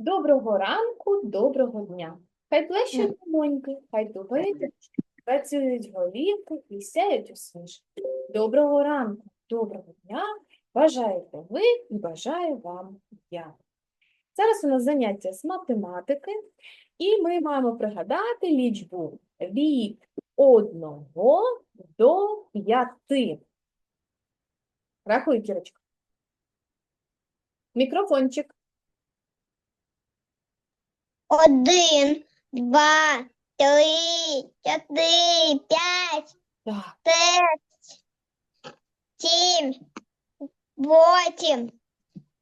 Доброго ранку, доброго дня. Хай плещуть домоньки, хай тупають працюють голівки і сяють усмішки. Доброго ранку, доброго дня. Бажаєте ви і бажаю вам я. Зараз у нас заняття з математики, і ми маємо пригадати лічбу від 1 до 5. Рахуй, Кірочка. Мікрофончик. Один, два, три, чотири, п'ять, Так. шесть, сім, восемь,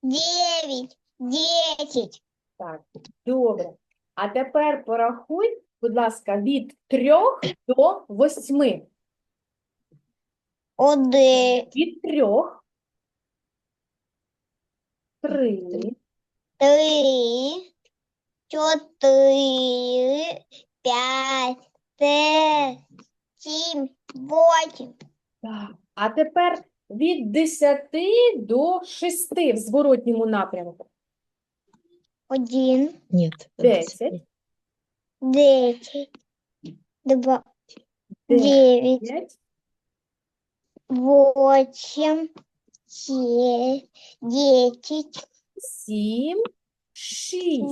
дев'ять, десять. Так, добре. А тепер порахуй, будь ласка, від трьох до восьми. Один, Від трьох. Три, три, чотири, п'ять, шесть, сім, восемь. так. А тепер від десяти до шести в зворотньому напрямку. Один, Нет. Десять. десять, два, дев'ять, Дев'ять, восемь, семь, десять, сім, шість.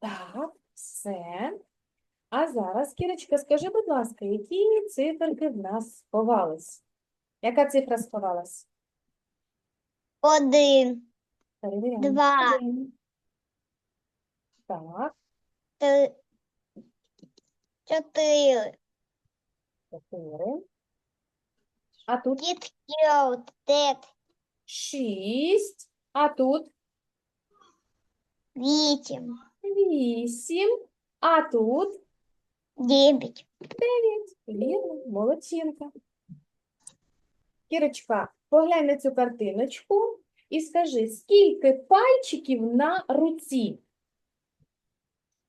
Так, все. А зараз, Кірочка, скажи, будь ласка, які циферки в нас сховались? Яка цифра сховалась? Один, Перевіряємо. Два. Один. Так, три, чотири, чотири. А тут шість. А тут вісім, вісім. А тут дев'ять. дев'ять. Вірно, молодчинка. Кірочка, поглянь на цю картиночку і скажи, скільки пальчиків на руці?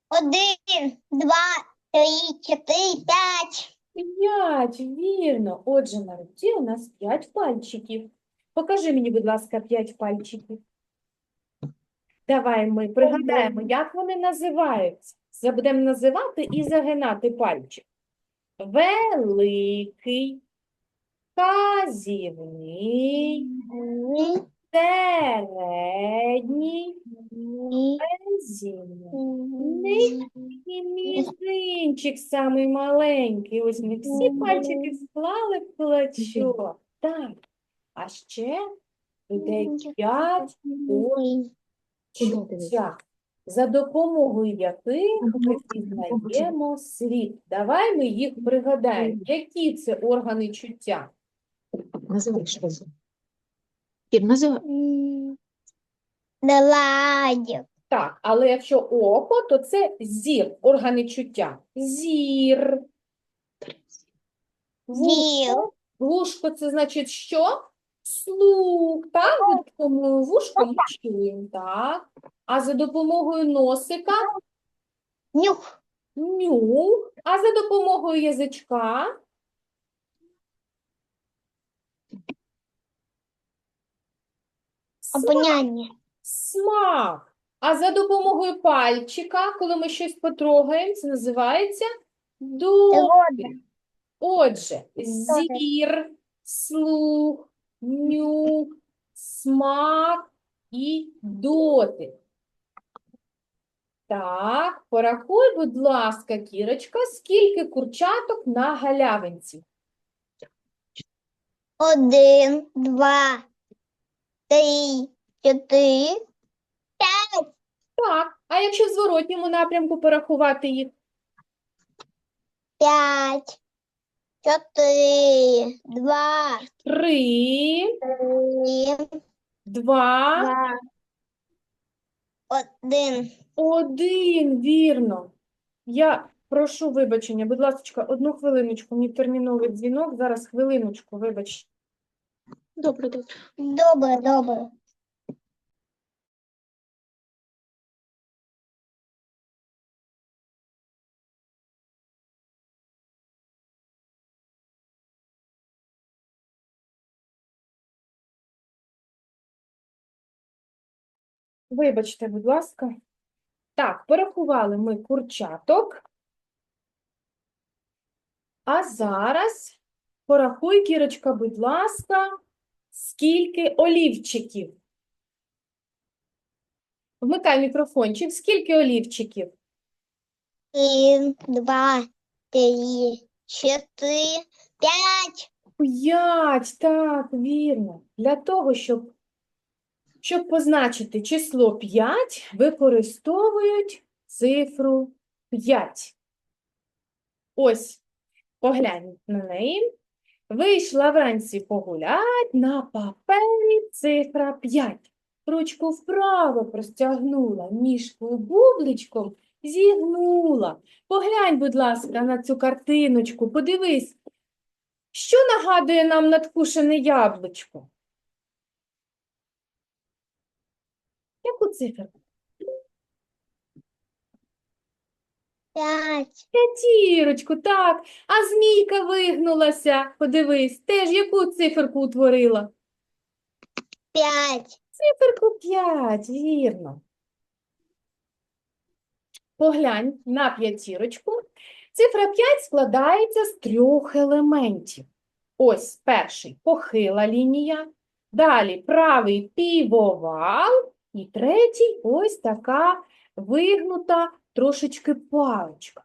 Один, два, три, чотири, п'ять. П'ять, вірно. Отже, на руці у нас п'ять пальчиків. Покажи мені, будь ласка, п'ять пальчиків. Давай ми пригадаємо, як вони називаються. Будемо називати і загинати пальчик. Великий, казівний, середній, безімний. І мізинчик самий маленький. Ось ми всі пальчики склали в кулачок. Так. А ще людей п'ять чуття, за допомогою яких ми пізнаємо світ. Давай ми їх пригадаємо. Які це органи чуття? Называй сразу. Кир, называй. Ладно. Так, але якщо око, то це зір, органи чуття. Зір. Вушко. Вушко це значить що? Слух, так? За допомогою вушка ми чуємо, так? А за допомогою носика Нюх. нюх, а за допомогою язичка. Обоняння. смак. А за допомогою пальчика, коли ми щось потрогаємо, це називається дотик. Отже, зір, слух, нюх, смак і дотик. Так, порахуй, будь ласка, Кірочка, скільки курчаток на галявинці? Один, два, три, чотири, п'ять, Так, а якщо в зворотньому напрямку порахувати їх? п'ять, чотири, два, Три, три, два, два, один. один, вірно. Я прошу вибачення, будь ласка, одну хвилиночку, мені терміновий дзвінок, зараз хвилиночку, вибач. Добре, добре. Добре, добре. Вибачте, будь ласка. Так, порахували ми курчаток. А зараз порахуй, Кірочка, будь ласка, скільки олівчиків. Вмикай мікрофончик. Скільки олівчиків? Один, два, три, четыре, пять. П'ять, так, вірно. Для того, щоб, щоб позначити число 5, використовують цифру 5. Ось, поглянь на неї. Вийшла вранці погулять, на папері цифра 5. Ручку вправо простягнула, ніжкою бубличком зігнула. Поглянь, будь ласка, на цю картиночку, подивись. Що нагадує нам надкушене яблучко? Циферку? Пять. П'ятірочку, так. А змійка вигнулася. Подивись, теж яку циферку утворила? Пять. Циферку 5, вірно. Поглянь на п'ятірочку. Цифра 5 складається з трьох елементів. Ось перший похила лінія, далі правий півовал і третій ось така вигнута трошечки паличка.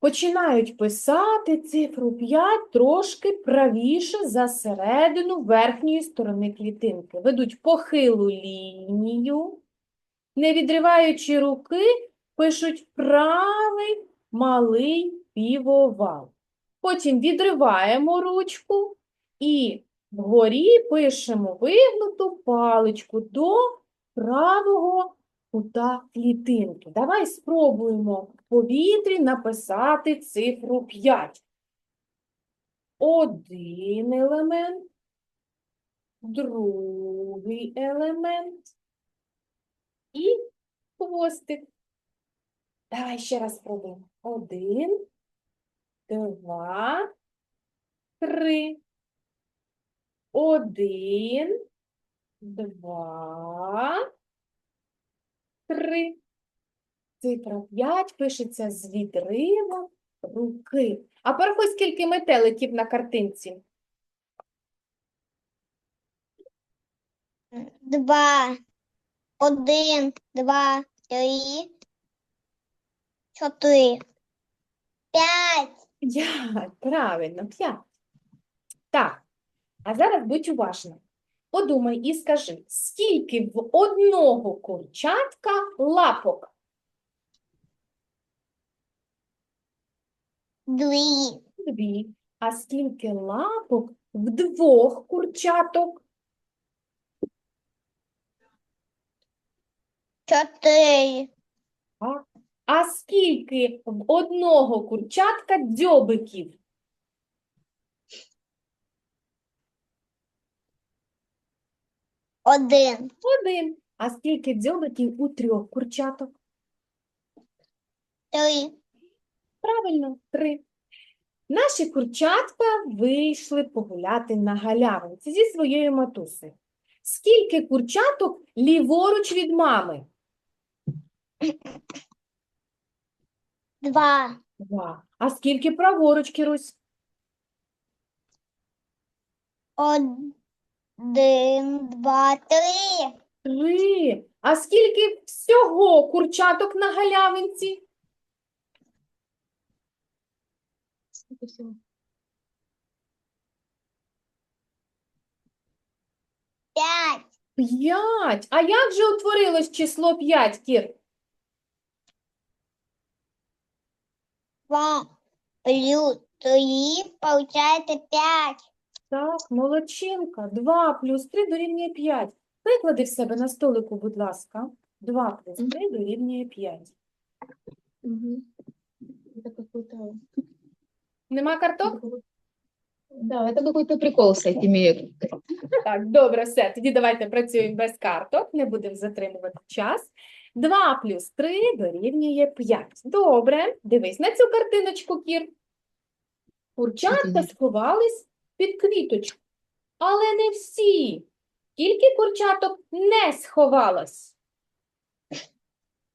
Починають писати цифру 5 трошки правіше за середину верхньої сторони клітинки. Ведуть похилу лінію, не відриваючи руки, пишуть правий малий півовал. Потім відриваємо ручку і вгорі пишемо вигнуту паличку до правого кута клітинки. Давай спробуємо в повітрі написати цифру 5. Один елемент, другий елемент і хвостик. Давай ще раз спробуємо. Один, два, три. Один, два, три. Цифра 5 пишеться з відривом руки. А порахуй, скільки метеликів на картинці. Два. Один, два, три, чотири. Пять. П'ять, правильно, п'ять. Так, а зараз будь уважна. Подумай і скажи, скільки в одного курчатка лапок? Дві. Дві. А скільки лапок в двох курчаток? Чотири. А скільки в одного курчатка дзьобиків? Один. Один. А скільки дзьобиків у трьох курчаток? Три. Правильно, три. Наші курчатка вийшли погуляти на галявинці зі своєю матусею. Скільки курчаток ліворуч від мами? Два. Два. А скільки праворуч, Кірусь? Один, два, три. Три. А скільки всього курчаток на галявинці? Скільки всього? Пять. П'ять. А як же утворилось число п'ять, Кір? Два. Плюс три. Получается пять. Так, молодчинка. 2 плюс 3 дорівнює 5. Виклади в себе на столику, будь ласка. 2 плюс 3 дорівнює 5. Мгм. Это какой-то... Нема карток? Да, это какой-то прикол с этими... Так, добре, все. Тоді давайте працюємо без карток, не будемо затримувати час. 2 плюс 3 дорівнює 5. Добре, дивись на цю картиночку, Кір. Курчатка Мгм. сховались під квіточку. Але не всі. Скільки курчаток не сховалось?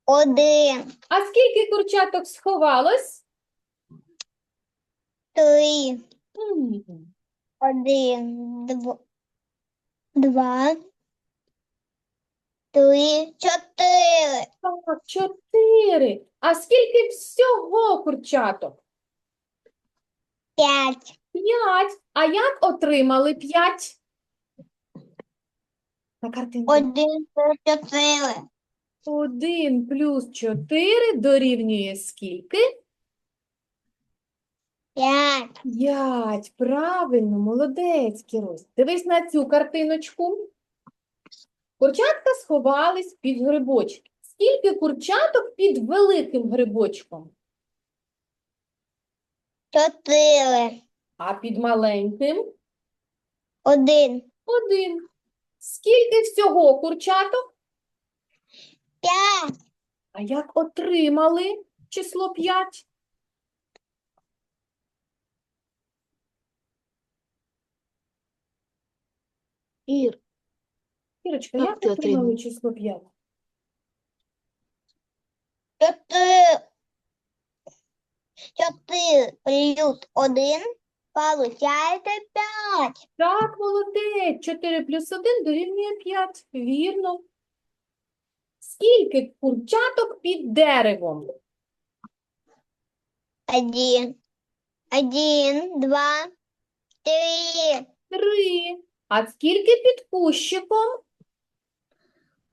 Один. А скільки курчаток сховалось? Три. М, Один. Дв... Два. Три. Чотири. Так, чотири. А скільки всього курчаток? П'ять. П'ять. А як отримали п'ять? На картинці. Один. плюс Чотири. Один плюс чотири дорівнює скільки? П'ять. П'ять. Правильно, молодець, Кірусь. Дивись на цю картиночку. Курчатка сховались під грибочки. Скільки курчаток під великим грибочком? Чотири. А під маленьким? Один. Один. Скільки всього курчаток? П'ять. А як отримали число 5? Ір, Кірочка, Як як ти отримали отримала? число 5? Чотири. Чотири плюс один. Получається п'ять. Так, молодець. 4 плюс 1 дорівнює 5. Вірно. Скільки курчаток під деревом? Один. Один, два, три. Три. А скільки під кущиком?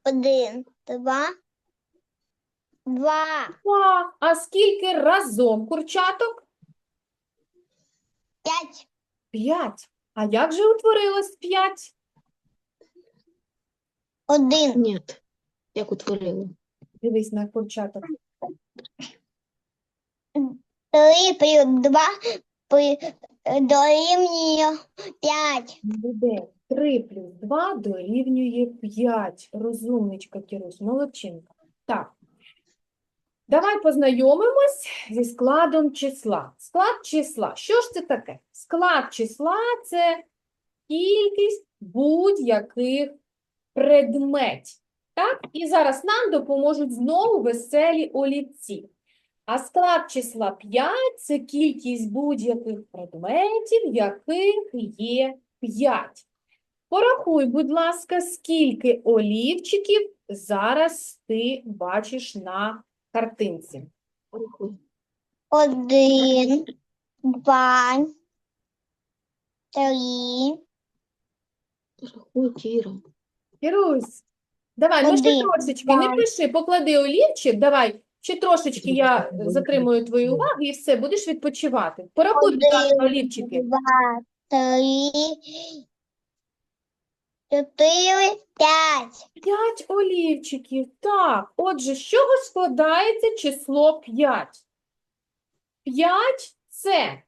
Один, два, два, Два. А скільки разом курчаток? П'ять. П'ять. А як же утворилось п'ять? Один. ні. Як утворили? Дивись на курчаток. Три плюс два при- дорівнює п'ять. Буде 3 плюс 2 дорівнює 5. Розумничка, Кірусь, молодчинка. Так. Давай познайомимось зі складом числа. Склад числа. Що ж це таке? Склад числа – це кількість будь-яких предметів. Так? І зараз нам допоможуть знову веселі олівці. А склад числа 5 – це кількість будь-яких предметів, яких є 5. Порахуй, будь ласка, скільки олівчиків зараз ти бачиш на картинці. Один, два, три, Кірусь, давай, ну ще Один, трошечки, не два. пиши, поклади олівчик, давай, ще трошечки я затримую твою увагу і все, будеш відпочивати. Порахуй, будь ласка, олівчики. два, три, чотири, п'ять. П'ять олівчиків. Так, отже, з чого складається число 5? 5 – це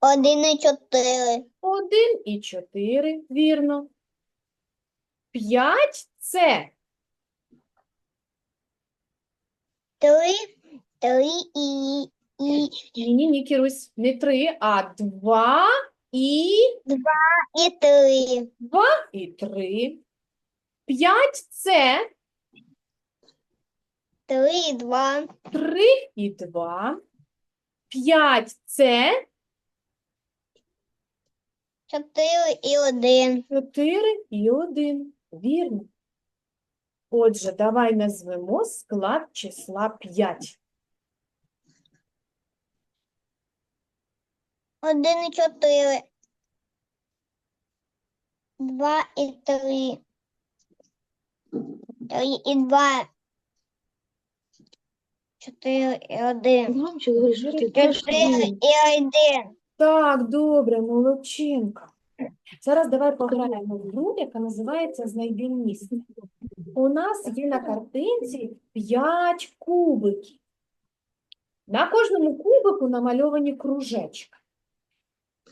Один і чотири. 1 і 4, вірно. 5 – це Три, три і, і, ні-ні-ні, Кірусь, не 3, а 2 і і три. 2 і 3. 5 – це Три і два. 3 і 2. 5 – це Чотири і один. 4 і 1. Вірно. Отже, давай назвемо склад числа 5. Один і чотири. Два і три. Три і два. Чотири і один. Громче говориш, що ти теж Чотири і один. Так, добре, молодчинка. Зараз давай пограємо в гру, яка називається «Знайди місце». У нас є на картинці 5 кубиків. На кожному кубику намальовані кружечки.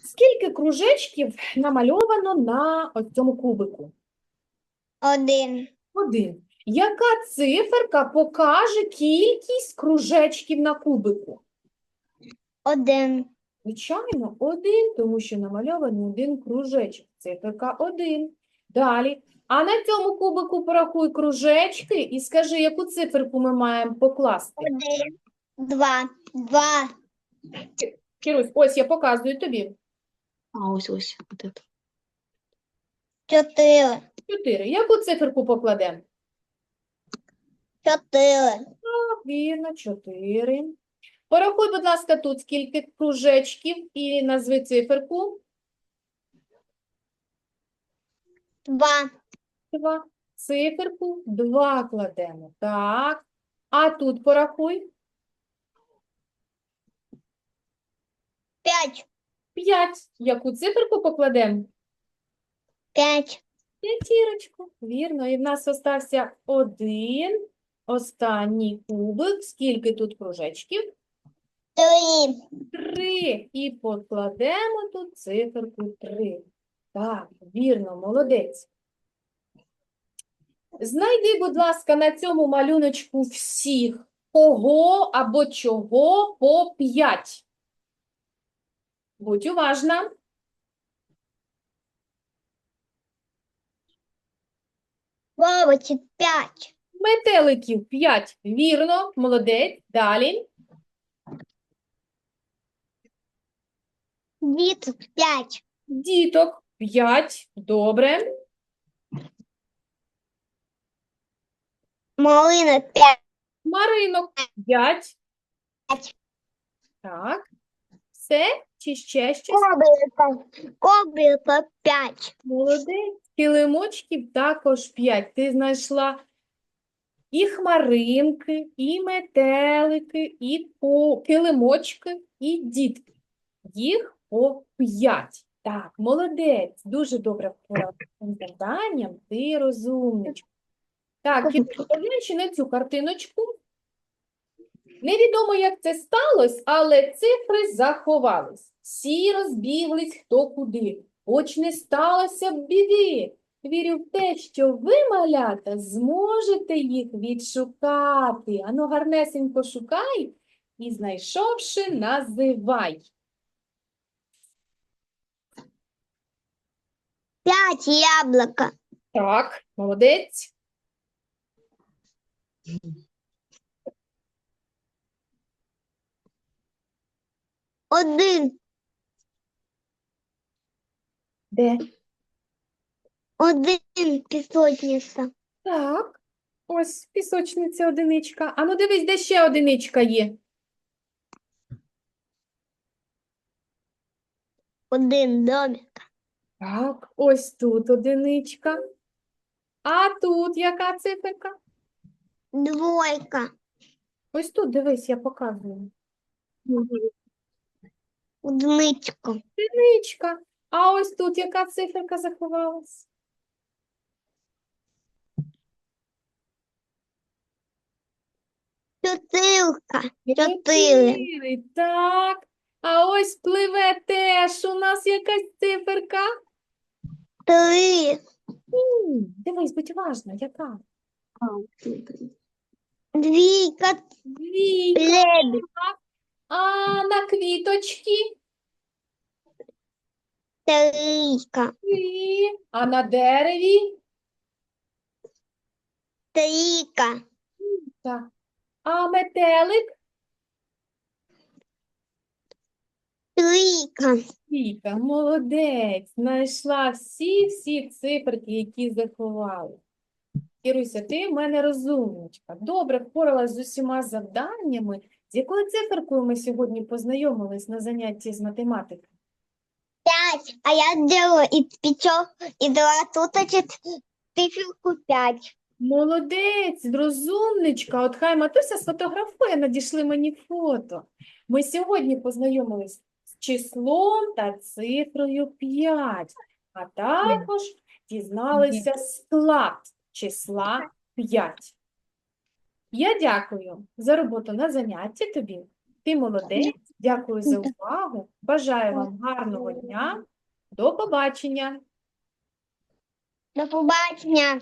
Скільки кружечків намальовано на ось цьому кубику? Один. Один. Яка циферка покаже кількість кружечків на кубику? Один. Звичайно, один, тому що намальований один кружечок. Циферка один. Далі. А на цьому кубику порахуй кружечки і скажи, яку циферку ми маємо покласти. Один, два, два, Кірусь, ось я показую тобі. А, ось ось. От это. чотири, Чотири. Яку циферку покладемо? чотири, Так, вірно, чотири. Порахуй, будь ласка, тут скільки кружечків і назви циферку. два, Два. Циферку два кладемо. Так. А тут порахуй. п'ять, П'ять. Яку циферку покладемо? п'ять, П'ятірочку. Вірно. І в нас остався один останній кубик. Скільки тут кружечків? три, Три. І покладемо тут циферку три. Так, вірно, молодець. Знайди, будь ласка, на цьому малюночку всіх, кого або чого по п'ять. Будь уважна. бабочек п'ять, Метеликів 5. Вірно, молодець. Далі. діток п'ять, Діток 5. Добре. малина п'ять, Маринок 5. П'ять. Так. Все? Чи ще щось? кобилка, кобилка п'ять, Молодець. Килимочків також 5. Ти знайшла і хмаринки, і метелики, і по... килимочки, і дітки. Їх по 5. Так, молодець. Дуже добре впоралася з цим завданням. Ти розумничка. Так, поглянь на цю картиночку. Невідомо, як це сталося, але цифри заховались. Всі розбіглись хто куди. Хоч не сталося б біди. Вірю в те, що ви, малята, зможете їх відшукати. Ану, гарнесенько шукай і, знайшовши, називай. п'ять яблука, Так, молодець. Один, Де? один пісочниця, Так. Ось пісочниця одиничка. Ану, дивись, де ще одиничка є. один домик, Так, ось тут одиничка. А тут яка циферка? двойка, Ось тут, дивись, я показую. Одиничка, Одиничка. А ось тут яка циферка заховалась? чотирка, Чотири. Чотири. Так. А ось пливе теж у нас якась циферка. три, М, Дивись, будь уважна, яка? двійка, Двійка. лебідь, А на квіточки? трійка, Три. А на дереві? трійка, Так. А метелик? трійка, Віка, молодець, знайшла всі-всі циферки, які заховали. Іруся, ти в мене розумничка. Добре впоралась з усіма завданнями. З якою циферкою ми сьогодні познайомились на занятті з математики? пять, а я делаю из пятёх, и два туточек циферку пять. Молодець, розумничка. От хай матуся сфотографує, надійшли мені фото. Ми сьогодні познайомились з числом та цифрою 5, а також дізналися склад числа 5. Я дякую за роботу на занятті тобі. Ти молодець. Дякую за увагу. Бажаю вам гарного дня. До побачення. До побачення.